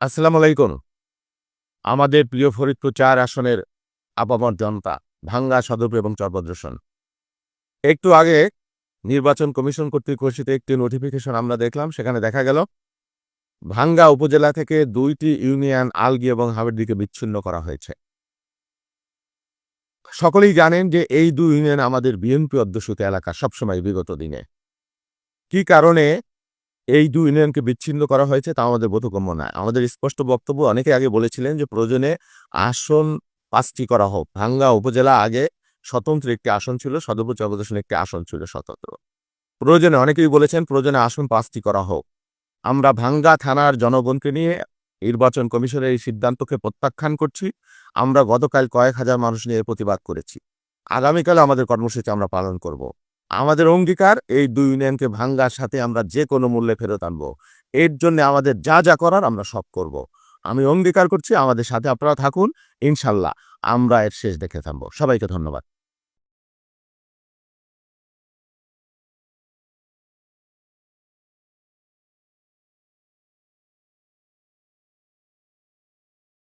আসসালামু আলাইকুম। আমাদের প্রিয় ফরিদপুর চার আসনের আপামর জনতা, ভাঙ্গা সদর এবং চরভদ্রসন। একটু আগে নির্বাচন কমিশন কর্তৃক ঘোষিত একটি নোটিফিকেশন আমরা দেখলাম, সেখানে দেখা গেল, ভাঙ্গা উপজেলা থেকে দুইটি ইউনিয়ন আলগি এবং হাবেরদিকে বিচ্ছিন্ন করা হয়েছে। সকলেই জানেন যে এই দুই ইউনিয়ন আমাদের বিএনপি অধ্যুষিত এলাকা সবসময় বিগত দিনে। কি কারণে? এই দুই ইউনিয়নকে বিচ্ছিন্ন করা হয়েছে তা আমাদের বোধগম্য নয়। আমাদের স্পষ্ট বক্তব্য অনেকে আগে বলেছিলেন যে প্রয়োজনে আসন পাঁচটি করা হোক। ভাঙ্গা উপজেলা আগে স্বতন্ত্র একটি আসন ছিল, সদরপুর চরপ্রদর্শন একটি আসন ছিল স্বতন্ত্র। প্রয়োজনে অনেকেই বলেছেন প্রয়োজনে আসন পাঁচটি করা হোক। আমরা ভাঙ্গা থানার জনগণকে নিয়ে নির্বাচন কমিশনের এই সিদ্ধান্তকে প্রত্যাখ্যান করছি। আমরা গতকাল কয়েক হাজার মানুষ নিয়ে প্রতিবাদ করেছি। আগামীকাল আমাদের কর্মসূচি আমরা পালন করব। আমাদের অঙ্গীকার, এই দুই ইউনিয়নকে ভাঙ্গার সাথে আমরা যে কোনো মূল্যে ফেরত আনব। এর জন্য আমাদের যা যা করার আমরা সব করব। আমি অঙ্গীকার করছি, আমাদের সাথে আপনারা থাকুন, ইনশাল্লাহ আমরা এর শেষ দেখে থাকব সবাইকে ধন্যবাদ।